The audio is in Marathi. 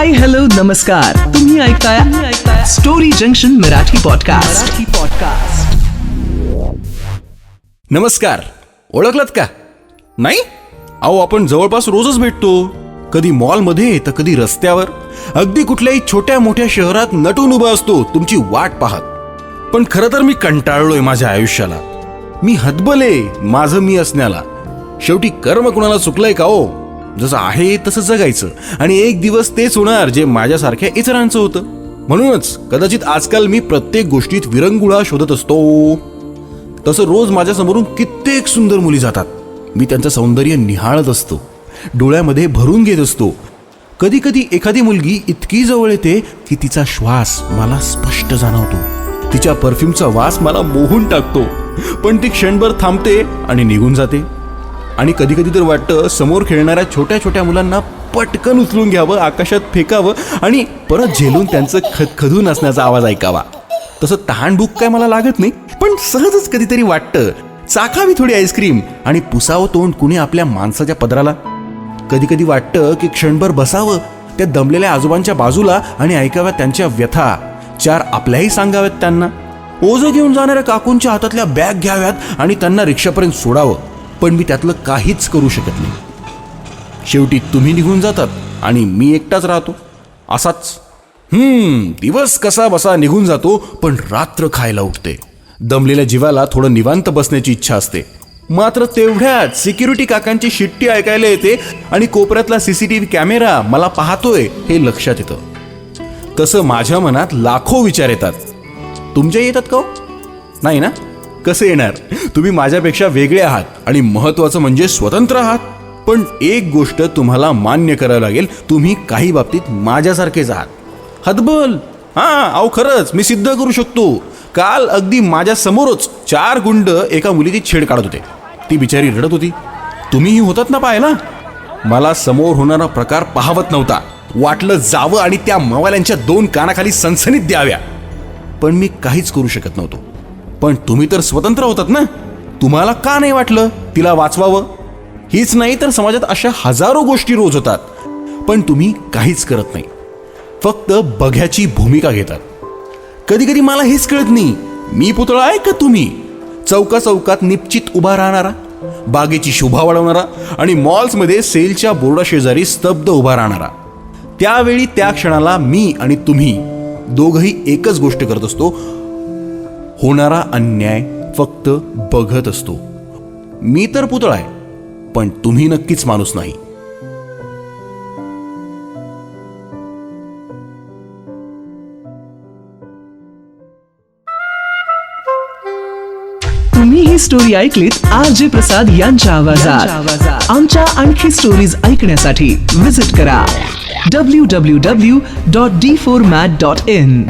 हाय हॅलो नमस्कार तुम्ही ऐकताय ऐकताय story junction Marathi podcast Marathi podcast नमस्कार. ओळखलात का? नाही? अहो आपण जवळपास रोजच भेटतो. कधी मॉलमध्ये तर कधी रस्त्यावर. अगदी कुठल्याही छोट्या मोठ्या शहरात नटून उभा असतो तुमची वाट पाहत. पण खरं तर मी कंटाळलोय माझ्या आयुष्याला. मी हतबले माझं मी असण्याला. शेवटी कर्म कुणाला चुकलंय का हो? जसं आहे तसं जगायचं. आणि एक दिवस तेच होणार जे माझ्यासारख्या इतरांचं होतं. म्हणूनच कदाचित आजकाल मी प्रत्येक गोष्टीत विरंगुळा शोधत असतो. तसं रोज माझ्या समोरून कित्येक सुंदर मुली जातात. मी त्यांचं सौंदर्य निहाळत असतो. डोळ्यामध्ये भरून घेत असतो. कधी कधी एखादी मुलगी इतकी जवळ येते की तिचा श्वास मला स्पष्ट जाणवतो. तिच्या परफ्यूमचा वास मला मोहून टाकतो. पण ती क्षणभर थांबते आणि निघून जाते. आणि कधी कधी तर वाटतं समोर खेळणाऱ्या छोट्या छोट्या मुलांना पटकन उचलून घ्यावं आकाशात फेकावं आणि परत झेलून त्यांचं खदखदून असण्याचा आवाज ऐकावा. तसं तहानभूक काय मला लागत नाही पण सहजच कधीतरी वाटतं चाखावी थोडी आईस्क्रीम आणि पुसावं तोंड कुणी आपल्या माणसाच्या पदराला. कधी कधी वाटतं की क्षणभर बसावं त्या दमलेल्या आजोबांच्या बाजूला आणि ऐकाव्या त्यांच्या व्यथा चार आपल्याही सांगाव्यात त्यांना. ओझं घेऊन जाणाऱ्या काकूंच्या हातातल्या बॅग घ्याव्यात आणि त्यांना रिक्षापर्यंत सोडावं. पण मी त्यातलं काहीच करू शकत नाही. शेवटी तुम्ही निघून जातात आणि मी एकटाच राहतो. असाच हम्म दिवस कसा बसा निघून जातो पण रात्र खायला उठते. दमलेल्या जीवाला थोडं निवांत बसण्याची इच्छा असते. मात्र तेवढ्यात सिक्युरिटी काकांची शिट्टी ऐकायला येते आणि कोपऱ्यातला सीसीटीव्ही कॅमेरा मला पाहतोय हे लक्षात येतं. तसं माझ्या मनात लाखो विचार येतात. तुमच्या येतात का हो? नाही ना? कसे येणार? तुम्ही माझ्यापेक्षा वेगळे आहात आणि महत्वाचं म्हणजे स्वतंत्र आहात. पण एक गोष्ट तुम्हाला मान्य करावं लागेल तुम्ही काही बाबतीत माझ्यासारखेच आहात. हतबल! हा अहो खरंच मी सिद्ध करू शकतो. काल अगदी माझ्या समोरच चार गुंड एका मुलीची छेड काढत होते. ती बिचारी रडत होती. तुम्हीही होतात ना पाहायला मला समोर होणारा प्रकार पाहवत नव्हता. वाटलं जावं आणि त्या मवाल्यांच्या दोन कानाखाली सनसनीत द्याव्या. पण मी काहीच करू शकत नव्हतो. पण तुम्ही तर स्वतंत्र होतात ना? तुम्हाला का नाही वाटलं तिला वाचवावं? हीच नाही तर समाजात अशा हजारो गोष्टी रोज होतात. पण तुम्ही काहीच करत नाही. फक्त बघ्याची भूमिका घेतात. कधी कधी मला हेच कळत नाही मी पुतळा आहे का तुम्ही? चौका चौकात निश्चित उभा राहणारा बागेची शोभा वाढवणारा आणि मॉल्समध्ये सेलच्या बोर्डा शेजारी स्तब्ध उभा राहणारा. त्यावेळी त्या क्षणाला मी आणि तुम्ही दोघही एकच गोष्ट करत असतो होणारा अन्याय फक्त बघत असतो. मी तर पुतळा आहे पण तुम्ही नक्कीच माणूस नाही. तुम्ही ही स्टोरी ऐकलीत आर जे प्रसाद यांच्या आवाजात. आमच्या आणखी स्टोरीज ऐकण्यासाठी विजिट करा. W W W dot D four mat dot in